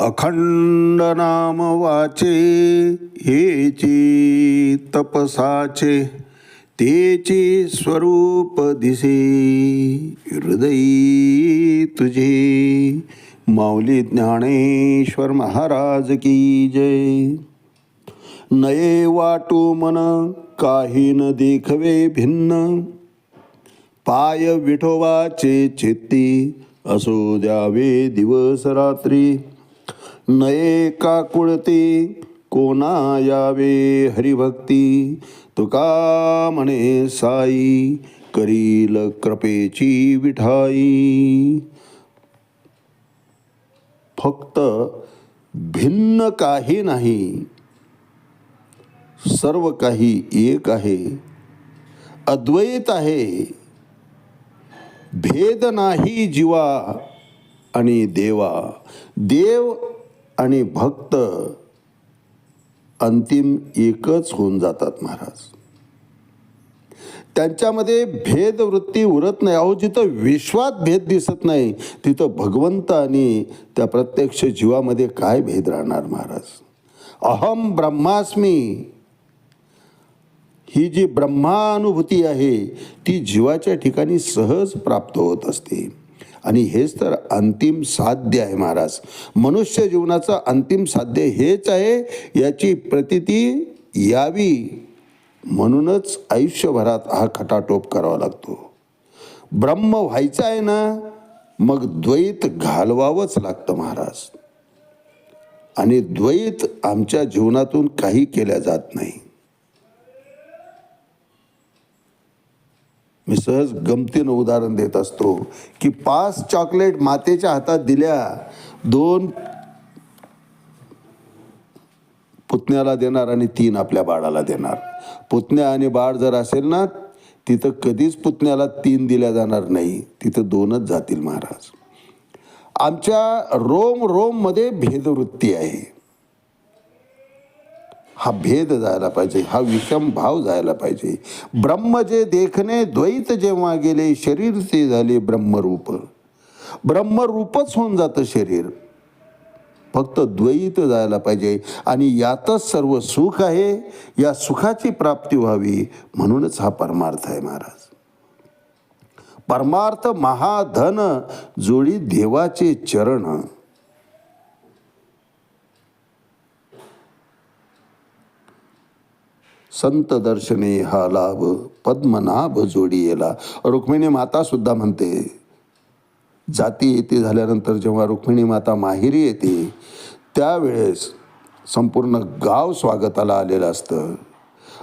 अखंड नाम वाचे हेची तपसाचे तेचे स्वरूप दिसे हृदयी तुझे. माऊली ज्ञानेश्वर महाराज की जय. नये वाटू मन काही न देखवे भिन्न. पाय विठोवाचे चित्ती असो द्यावे दिवस रात्री. नये का कुळती? कोणा यावे हरिभक्ती? तुका म्हणे साई करील कृपेची विठाई. फक्त भिन्न काही नाही सर्व काही एक आहे अद्वैत आहे. भेद नाही जीवा आणि देवा. देव आणि भक्त अंतिम एकच होऊन जातात महाराज. त्यांच्यामध्ये भेदवृत्ती उरत नाही. अहो जिथं विश्वात भेद दिसत नाही तिथं भगवंत आणि त्या प्रत्यक्ष जीवामध्ये काय भेद राहणार महाराज? अहम ब्रह्मास्मी. ही जी ब्रह्मानुभूती आहे ती जीवाच्या ठिकाणी सहज प्राप्त होत असते. आणि हेच तर अंतिम साध्य आहे महाराज. मनुष्य जीवनाचं अंतिम साध्य हेच आहे याची प्रतिती यावी म्हणूनच आयुष्यभरात हा खटाटोप करावा लागतो. ब्रह्म व्हायचं आहे ना मग द्वैत घालवावंच लागतं महाराज. आणि द्वैत आमच्या जीवनातून काही केल्या जात नाही. मी सहज गमतीनं उदाहरण देत असतो की पाच चॉकलेट मातेच्या हातात दिल्या दोन पुतण्याला देणार आणि तीन आपल्या बाळाला देणार. पुतण्या आणि बाळ जर असेल ना तिथं कधीच पुतण्याला तीन दिल्या जाणार नाही तिथं दोनच जातील महाराज. आमच्या रोम रोममध्ये भेदवृत्ती आहे. हा भेद जायला पाहिजे हा विषम भाव जायला पाहिजे. ब्रह्म जे देखणे द्वैत जेव्हा गेले शरीर ते झाले ब्रह्मरूप. ब्रह्मरूपच होऊन जातं शरीर. फक्त द्वैत जायला पाहिजे. आणि यातच सर्व सुख आहे या सुखाची प्राप्ती व्हावी म्हणूनच हा परमार्थ आहे महाराज. परमार्थ महाधन जोडी देवाचे चरण. संत दर्शने हा लाभ पद्मनाभ जोडी येला रुक्मिणी माता सुद्धा म्हणते जाती येते झाल्यानंतर जेव्हा रुक्मिणी माता माहेरी येते त्यावेळेस संपूर्ण गाव स्वागताला आलेलं असतं.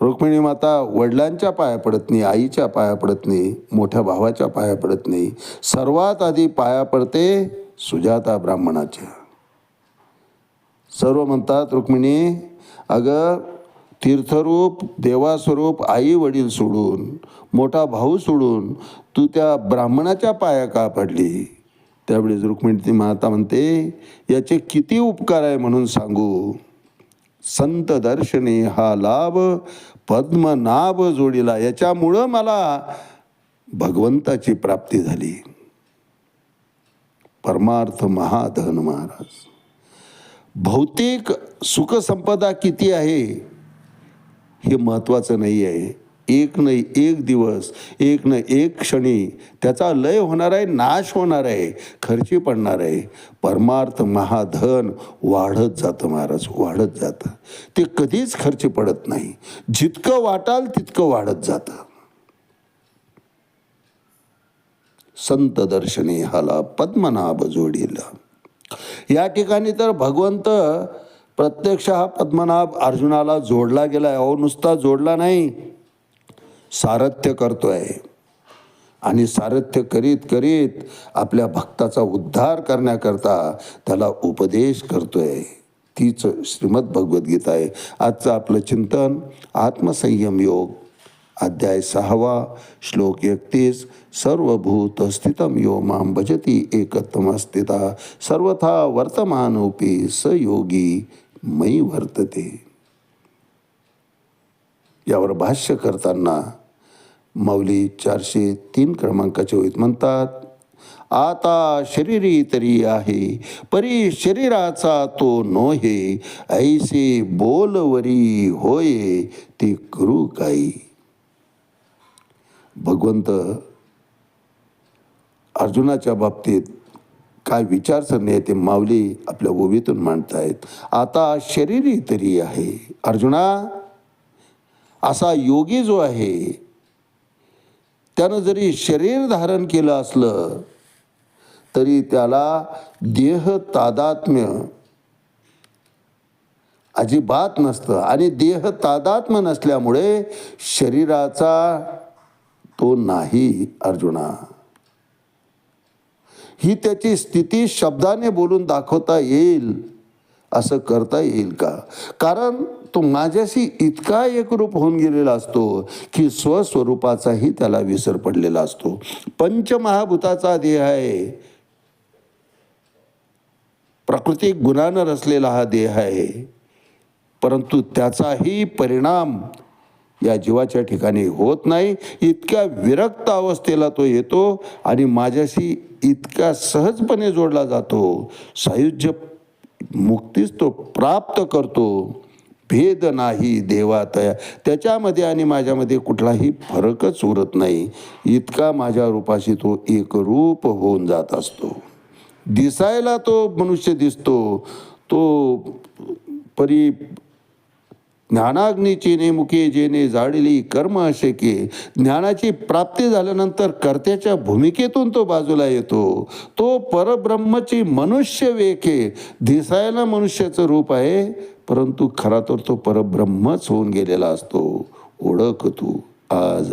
रुक्मिणी माता वडिलांच्या पाया पडत नाही आईच्या पाया पडत नाही मोठ्या भावाच्या पाया पडत नाही. सर्वात आधी पाया पडते सुजाता ब्राह्मणाच्या. सर्व म्हणतात रुक्मिणी अगं तीर्थरूप देवास्वरूप आई वडील सोडून मोठा भाऊ सोडून तू त्या ब्राह्मणाच्या पाया का पडली? त्यावेळेस रुक्मिणी ती माता म्हणते याचे किती उपकार आहे म्हणून सांगू. संत दर्शने हा लाभ पद्मनाभ जोडीला. याच्यामुळं मला भगवंताची प्राप्ती झाली. परमार्थ महाधन महाराज. भौतिक सुखसंपदा किती आहे? हे महत्त्वाचं नाही आहे. एक नाही एक दिवस एक न एक क्षणी त्याचा लय होणार आहे नाश होणार आहे खर्ची पडणार आहे. परमार्थ महाधन वाढत जातं महाराज वाढत जातं. ते कधीच खर्ची पडत नाही. जितकं वाटाल तितकं वाढत जातं. संत दर्शनी हाला पद्मनाभ जोडीला. या ठिकाणी तर भगवंत प्रत्यक्ष हा पद्मनाभ अर्जुनाला जोडला गेला आहे अहो नुसता जोडला नाही. सारथ्य आहे आणि सारथ्य करीत करीत आपल्या भक्ताचा उद्धार करण्याकरता त्याला उपदेश करतोय. तीच श्रीमद भगवद्गीता आहे. आजचं आपलं चिंतन आत्मसंयम योग अध्याय सहावा श्लोक एकतीस सर्वभूत स्थितम यो मां भजती एकत्वम स्थिता सर्वथा वर्तमानोपी स योगी मयी वर्तते. यावर भाष्य करताना माऊली चारशे तीन क्रमांकाचे होईत म्हणतात आता शरीरी तरी आहे परी शरीराचा तो नोहे ऐसे बोलवरी होय ते करू काही. भगवंत अर्जुनाच्या बाबतीत काय विचारसरणी आहे ते माऊली आपल्या ओवीतून मांडतायत. आता शरीरी तरी आहे. अर्जुना असा योगी जो आहे त्यानं जरी शरीर धारण केलं असलं तरी त्याला देह तादात्म्य अजिबात नसतं. आणि देह तादात्म्य नसल्यामुळे शरीराचा तो नाही अर्जुना. ही त्याची स्थिती शब्दाने बोलून दाखवता येईल. असं करता येईल का? कारण तो माझ्याशी इतका एकरूप होऊन गेलेला असतो की स्वस्वरूपाचाही त्याला विसर पडलेला असतो. पंचमहाभूताचा देह आहे. प्राकृतिक गुणानं रचलेला हा देह आहे. परंतु त्याचाही परिणाम या जीवाच्या ठिकाणी होत नाही. इतक्या विरक्त अवस्थेला तो येतो आणि माझ्याशी इतक्या सहजपणे जोडला जातो. सायुज्य मुक्तीच तो प्राप्त करतो. भेद नाही देवातया त्याच्यामध्ये आणि माझ्यामध्ये कुठलाही फरकच उरत नाही. इतका माझ्या रूपाशी तो एकरूप होऊन जात असतो. दिसायला तो मनुष्य दिसतो. तो परी ज्ञानाग्नीची नेमुके जेने जाळली कर्म असे की. ज्ञानाची प्राप्ती झाल्यानंतर कर्त्याच्या भूमिकेतून तो बाजूला येतो. तो परब्रह्मची मनुष्य वेखे. दिसायला मनुष्याचं रूप आहे परंतु खरा तर तो परब्रह्मच होऊन गेलेला असतो. ओळख तू आज.